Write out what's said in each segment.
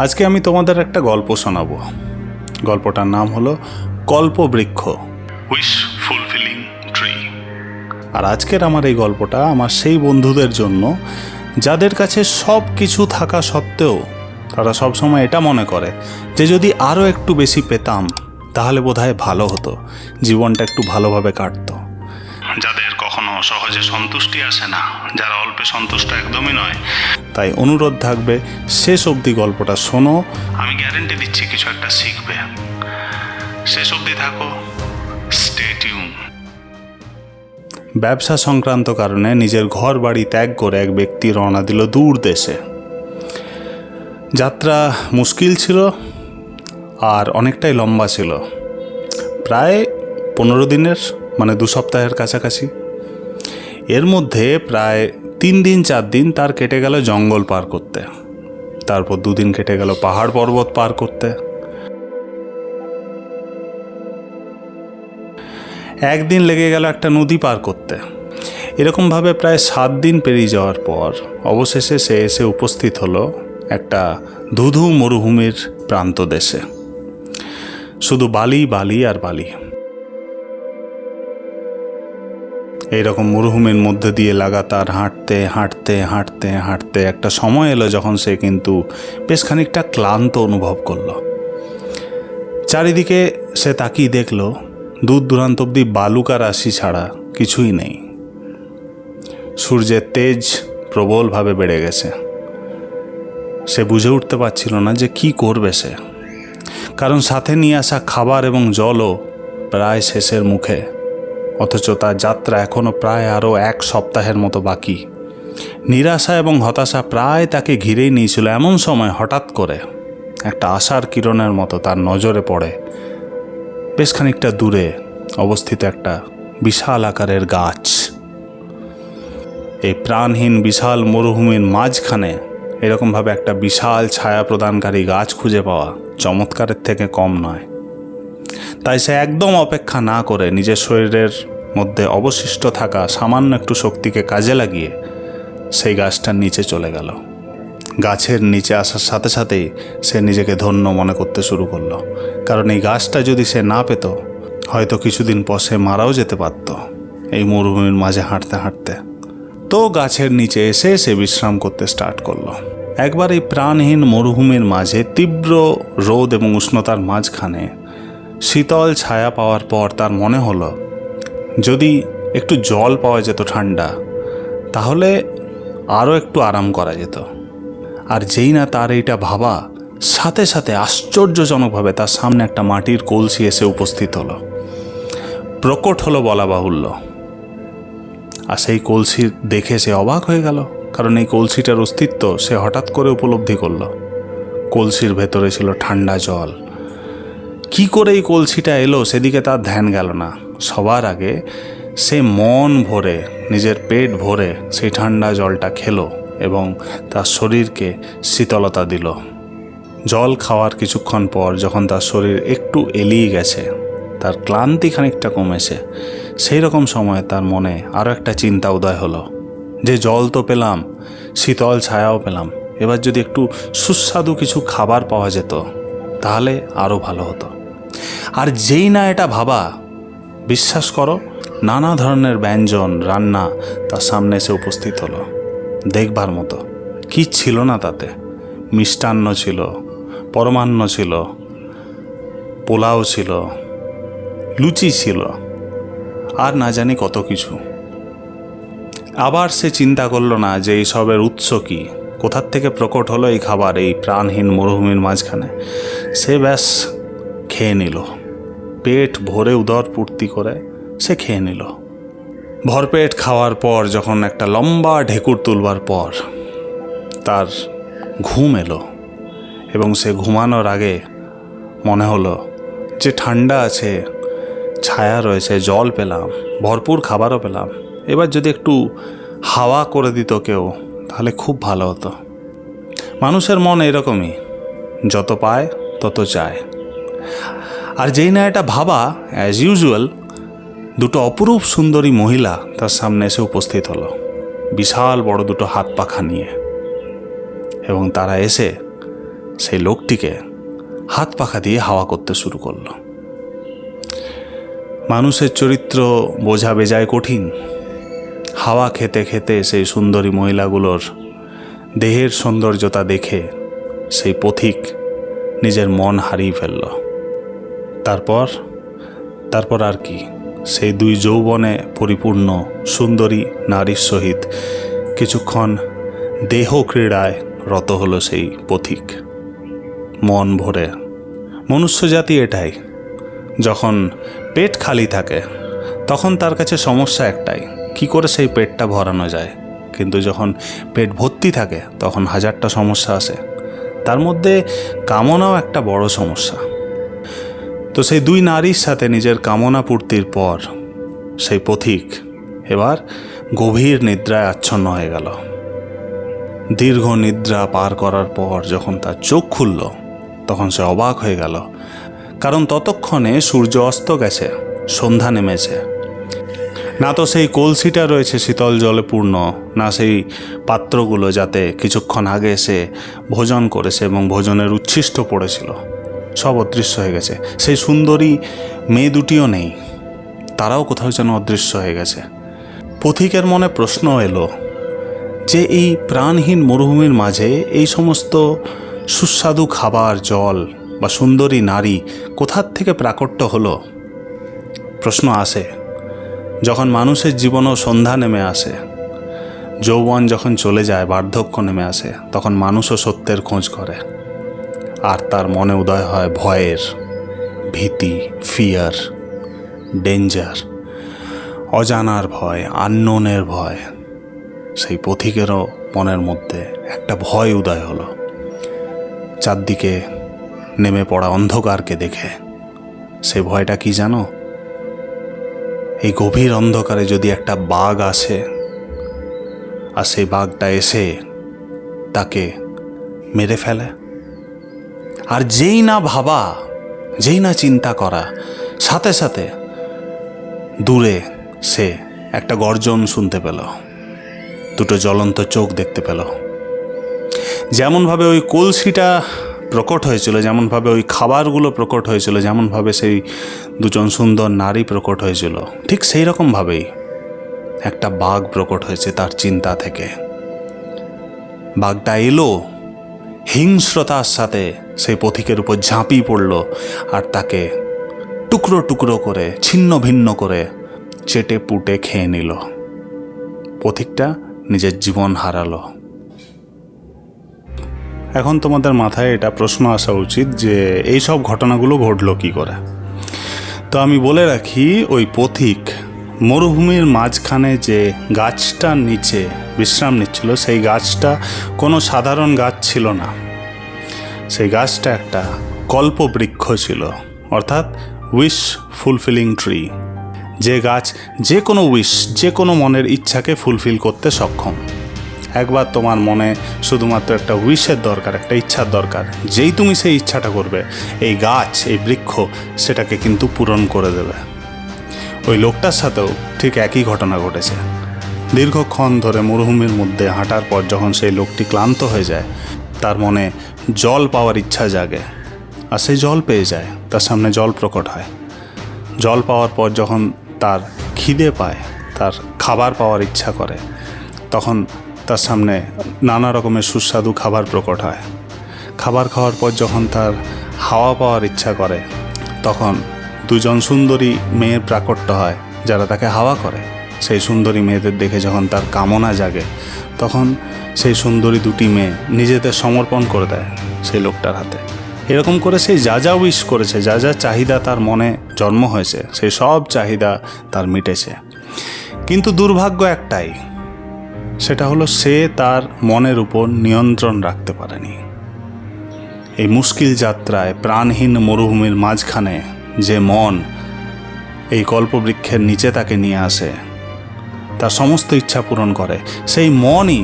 আজকে আমি তোমাদের একটা গল্প শোনাবো। গল্পটার নাম হলো কল্পবৃক্ষ। উইশ ফুলফিলিং ট্রি আর আজকের আমার এই গল্পটা আমার সেই বন্ধুদের জন্য যাদের কাছে সব কিছু থাকা সত্ত্বেও তারা সবসময় এটা মনে করে যে যদি আরও একটু বেশি পেতাম তাহলে বোধহয় ভালো হতো। জীবনটা একটু ভালোভাবে কাটতো। যাদের কখনো সহজে সন্তুষ্টি আসে না যারা অল্পে সন্তুষ্ট একদমই নয়। তাই অনুরোধ থাকবে শেষ অবধি গল্পটা শোনো। আমি গ্যারেন্টি দিচ্ছি কিছু একটা শিখবে। শেষ অবধি থাকো। স্টে টিউন ব্যবসা সংক্রান্ত কারণে নিজের ঘর বাড়ি ত্যাগ করে এক ব্যক্তি রওনা দিল দূর দেশে। যাত্রা মুশকিল ছিল আর অনেকটাই লম্বা ছিল। প্রায় পনেরো দিনের মানে দু সপ্তাহের কাছাকাছি। এর মধ্যে প্রায় তিন দিন, চার দিন তার কেটে গেল জঙ্গল পার করতে। তারপর দুদিন কেটে গেল পাহাড় পর্বত পার করতে। একদিন লেগে গেল একটা নদী পার করতে। এরকমভাবে প্রায় সাত দিন পেরিয়ে যাওয়ার পর অবশেষে সে এসে উপস্থিত হলো একটা ধুধু মরুভূমির প্রান্ত দেশে। শুধু বালি বালি আর বালি। এইরকম মরুভূমির মধ্যে দিয়ে লাগাতার হাঁটতে হাঁটতে হাঁটতে হাঁটতে একটা সময় এলো যখন সে কিন্তু বেশ খানিকটা ক্লান্ত অনুভব করল। চারিদিকে সে তাকিয়ে দেখল, দূর দূরান্ত অব্দি বালুকা রাশি ছাড়া কিছুই নেই। সূর্যের তেজ প্রবলভাবে বেড়ে গেছে। সে বুঝে উঠতে পারছিল না যে কি করবে সে। কারণ সাথে নিয়ে আসা খাবার এবং জলও প্রায় শেষের মুখে অথচ তার যাত্রা এখনও প্রায় আরও এক সপ্তাহের মতো বাকি। নিরাশা এবং হতাশা প্রায় তাকে ঘিরেই নিয়েছিল এমন সময় হঠাৎ করে। একটা আশার কিরণের মতো তার নজরে পড়ে। বেশ খানিকটা দূরে অবস্থিত একটা বিশাল আকারের গাছ। এই প্রাণহীন বিশাল মরুভূমির মাঝখানে এরকমভাবে একটা বিশাল ছায়া প্রদানকারী গাছ খুঁজে পাওয়া চমৎকারের থেকে কম নয়। তাই সে একদম অপেক্ষা না করে নিজের শরীরের মধ্যে অবশিষ্ট থাকা সামান্য একটু শক্তিকে কাজে লাগিয়ে সেই গাছটার নিচে চলে গেল। গাছের নিচে আসার সাথে সাথেই সে নিজেকে ধন্য মনে করতে শুরু করল। কারণ এই গাছটা যদি সে না পেত, হয়তো কিছুদিন পর সে মারাও যেতে পারত এই মরুভূমির মাঝে হাঁটতে হাঁটতে। তো গাছের নিচে এসে সে বিশ্রাম করতে স্টার্ট করল। একবার এই প্রাণহীন মরুভূমির মাঝে তীব্র রোদ এবং উষ্ণতার মাঝখানে শীতল ছায়া পাওয়ার পর তার মনে হলো, যদি একটু জল পাওয়া যেত ঠান্ডা, তাহলে আরও একটু আরাম করা যেত। আর যেই না তার এইটা ভাবা, সাথে সাথে আশ্চর্যজনকভাবে তার সামনে একটা মাটির কলসি এসে উপস্থিত হলো। প্রকট হলো বলা বাহুল্য। আর সেই কলসি দেখে সে অবাক হয়ে গেল, কারণ এই কলসিটার অস্তিত্ব সে হঠাৎ করে উপলব্ধি করল। কলসির ভেতরে ছিল ঠান্ডা জল। কি করে এই কলসিটা এলো? সেদিকে তার ধ্যান গেল না। সবার আগে সে মন ভরে, নিজের পেট ভরে সেই ঠান্ডা জলটা খেলো এবং তার শরীরকে শীতলতা দিল। জল খাওয়ার কিছুক্ষণ পর যখন তার শরীর একটু এলিয়ে গেছে, তার ক্লান্তি খানিকটা কমেছে সেই রকম সময় তার মনে আরও একটা চিন্তা উদয় হলো। যে জল তো পেলাম, শীতল ছায়াও পেলাম, এবার যদি একটু সুস্বাদু কিছু খাবার পাওয়া যেত, তাহলে আরও ভালো হতো। আর যেই না এটা ভাবা, বিশ্বাস করো, নানা ধরনের ব্যঞ্জন, রান্না তার সামনে এসে উপস্থিত হলো। দেখবার মতো, কি ছিল না তাতে? মিষ্টান্ন ছিল, পরমান্ন ছিল, পোলাও ছিল, লুচি ছিল, আর না জানি কত কিছু। আবার সে চিন্তা করল না যে এই সবের উৎস কী? কোথার থেকে প্রকট হলো এই খাবার, এই প্রাণহীন মরুভূমির মাঝখানে? সে ব্যাস খেয়ে নিল। পেট ভরে উদর পূর্তি করে সে খেয়ে নিল। ভরপেট খাওয়ার পর যখন একটা লম্বা ঢেকুর তুলবার পর তার ঘুম এলো এবং সে ঘুমানোর আগে মনে হলো যে ঠান্ডা আছে, ছায়া রয়েছে, জল পেলাম, ভরপুর খাবারও পেলাম। এবার যদি একটু হাওয়া করে দিত কেউ, তাহলে খুব ভালো হতো। মানুষের মন এরকমই, যত পায় তত চায়। আর যেই না এটা ভাবা অ্যাজ ইউজুয়াল দুটো অপরূপ সুন্দরী মহিলা তার সামনে এসে উপস্থিত হলো। বিশাল বড় দুটো হাত পাখা নিয়ে। এবং তারা এসে সেই লোকটিকে হাত পাখা দিয়ে হাওয়া করতে শুরু করল। মানুষের চরিত্র বোঝা বেজায় কঠিন। হাওয়া খেতে খেতে সেই সুন্দরী মহিলাগুলোর দেহের সৌন্দর্যতা দেখে সেই পথিক নিজের মন হারিয়ে ফেলল। তারপর তারপর আর কি? সেই দুই যৌবনে পরিপূর্ণ, সুন্দরী নারীর সহিত কিছুক্ষণ দেহ ক্রীড়ায় রত হলো সেই পথিক। মন ভরে। মনুষ্য জাতি এটাই। যখন পেট খালি থাকে, তখন তার কাছে সমস্যা একটাই, কি করে সেই পেটটা ভরানো যায়? কিন্তু যখন পেট ভর্তি থাকে, তখন হাজারটা সমস্যা আসে। তার মধ্যে কামনাও একটা বড় সমস্যা। তো সেই দুই নারীর সাথে নিজের কামনা পূর্তির পর সেই পথিক এবার গভীর নিদ্রায় আচ্ছন্ন হয়ে গেল। দীর্ঘ নিদ্রা পার করার পর যখন তার চোখ খুলল, তখন সে অবাক হয়ে গেল। কারণ ততক্ষণে সূর্য অস্ত গেছে, সন্ধ্যা নেমেছে। না তো সেই কলসিটা রয়েছে শীতল জলে পূর্ণ, না সেই পাত্রগুলো যাতে কিছুক্ষণ আগে এসে ভোজন করেছে এবং ভোজনের উচ্ছিষ্ট পড়েছিল। সব অদৃশ্য হয়ে গেছে। সেই সুন্দরী মেয়ে দুটিও নেই। তারাও কোথাও যেন অদৃশ্য হয়ে গেছে। পথিকের মনে প্রশ্ন এলো যে এই প্রাণহীন মরুভূমির মাঝে এই সমস্ত সুস্বাদু খাবার, জল বা সুন্দরী নারী কোথার থেকে প্রাকট্য হলো? প্রশ্ন আসে যখন মানুষের জীবনও সন্ধ্যা নেমে আসে। যৌবন যখন চলে যায়, বার্ধক্য নেমে আসে, তখন মানুষও সত্যের খোঁজ করে। আর তার মনে উদয় হয় ভয়ের, ভীতি ফিয়ার ডেঞ্জার অজানার ভয় আননোনের ভয়। সেই পথিকেরও মনের মধ্যে একটা ভয় উদয় হলো। চারদিকে নেমে পড়া অন্ধকারকে দেখে সেই ভয়টা কি জানো? এই গভীর অন্ধকারে যদি একটা বাঘ আসে, আর সেই বাঘটা এসে তাকে মেরে ফেলে আর যেই না ভাবা, যেই না চিন্তা করা, সাথে সাথে দূরে সে একটা গর্জন শুনতে পেল। দুটো জ্বলন্ত চোখ দেখতে পেল। যেমনভাবে ওই কলসিটা প্রকট হয়েছিল, যেমনভাবে ওই খাবারগুলো প্রকট হয়েছিল, যেমনভাবে সেই দুজন সুন্দর নারী প্রকট হয়েছিল, ঠিক সেই রকমভাবেই একটা বাঘ প্রকট হয়েছে তার চিন্তা থেকে। বাঘটা এলো হিংস্রতার সাথে সেই পথিকের উপর ঝাঁপিয়ে পড়ল আর তাকে টুকরো টুকরো করে, ছিন্ন ভিন্ন করে চেটে পুটে খেয়ে নিল। পথিকটা নিজের জীবন হারালো। এখন তোমাদের মাথায় এটা প্রশ্ন আসা উচিত যে এই সব ঘটনাগুলো ঘটলো কি করে? তো আমি বলে রাখি, ওই পথিক মরুভূমির মাঝখানে যে গাছটার নিচে বিশ্রাম নিচ্ছিল, সেই গাছটা কোনো সাধারণ গাছ ছিল না। সেই গাছটা একটা কল্পবৃক্ষ ছিল, অর্থাৎ উইশ ফুলফিলিং ট্রি যে গাছ যে কোনো উইশ যে কোনো মনের ইচ্ছাকে ফুলফিল করতে সক্ষম। একবার তোমার মনে শুধুমাত্র একটা উইশের দরকার, একটা ইচ্ছার দরকার, যেই তুমি সেই ইচ্ছাটা করবে, এই গাছ, এই বৃক্ষ, সেটাকে কিন্তু পূরণ করে দেবে। ওই লোকটার সাথেও ঠিক একই ঘটনা ঘটেছে। দীর্ঘক্ষণ ধরে মরুভূমির মধ্যে হাঁটার পর যখন সেই লোকটি ক্লান্ত হয়ে যায়, তার মনে জল পাওয়ার ইচ্ছা জাগে। আর সেই জল পেয়ে যায়, তার সামনে জল প্রকট হয়। জল পাওয়ার পর যখন তার খিদে পায়, তার খাবার পাওয়ার ইচ্ছা করে, তখন তার সামনে নানা রকমের সুস্বাদু খাবার প্রকট হয়। খাবার খাওয়ার পর যখন তার হাওয়া পাওয়ার ইচ্ছা করে, তখন দুজন সুন্দরী মেয়ের প্রাকট্য হয়, যারা তাকে হাওয়া করে। সেই সুন্দরী মেয়েদের দেখে যখন তার কামনা জাগে, তখন সেই সুন্দরী দুটি মেয়ে নিজেদের সমর্পণ করে দেয় সেই লোকটার হাতে। এরকম করে সেই যা যা উইশ করেছে, যা যা চাহিদা তার মনে জন্ম হয়েছে সেই সব চাহিদা তার মিটেছে। কিন্তু দুর্ভাগ্য একটাই, সেটা হলো সে তার মনের উপর নিয়ন্ত্রণ রাখতে পারেনি। এই মুশকিল যাত্রায় প্রাণহীন মরুভূমির মাঝখানে যে মন এই কল্পবৃক্ষের নিচে তাকে নিয়ে আসে তার সমস্ত ইচ্ছা পূরণ করে। সেই মনই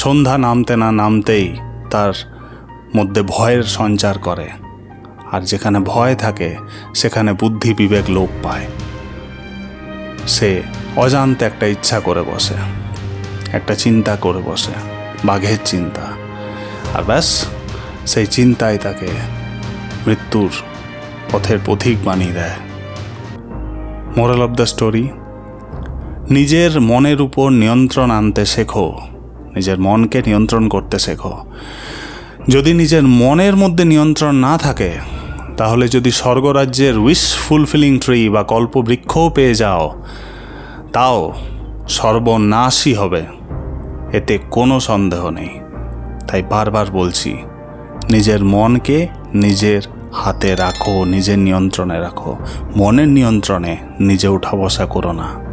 সন্ধ্যা নামতে না নামতেই তার মধ্যে ভয়ের সঞ্চার করে, আর যেখানে ভয় থাকে, সেখানে বুদ্ধি বিবেক লোপ পায়। সে অজান্তে একটা ইচ্ছা করে বসে, একটা চিন্তা করে বসে, বাঘের চিন্তা। আর ব্যাস, সেই চিন্তায় তাকে মৃত্যুর পথের পথিক বানিয়ে দেয়। মোরাল অফ দ্য স্টোরি নিজের মনের উপর নিয়ন্ত্রণ আনতে শেখো। নিজের মনকে নিয়ন্ত্রণ করতে শেখো। যদি নিজের মনের মধ্যে নিয়ন্ত্রণ না থাকে, তাহলে যদি স্বর্গরাজ্যের উইশ ফুলফিলিং ট্রি বা কল্পবৃক্ষও পেয়ে যাও, তাও সর্বনাশই হবে। এতে কোনো সন্দেহ নেই। তাই বারবার বলছি, নিজের মনকে নিজের হাতে রাখো নিজের নিয়ন্ত্রণে রাখো। মনের নিয়ন্ত্রণে নিজে উঠা বসা করো না।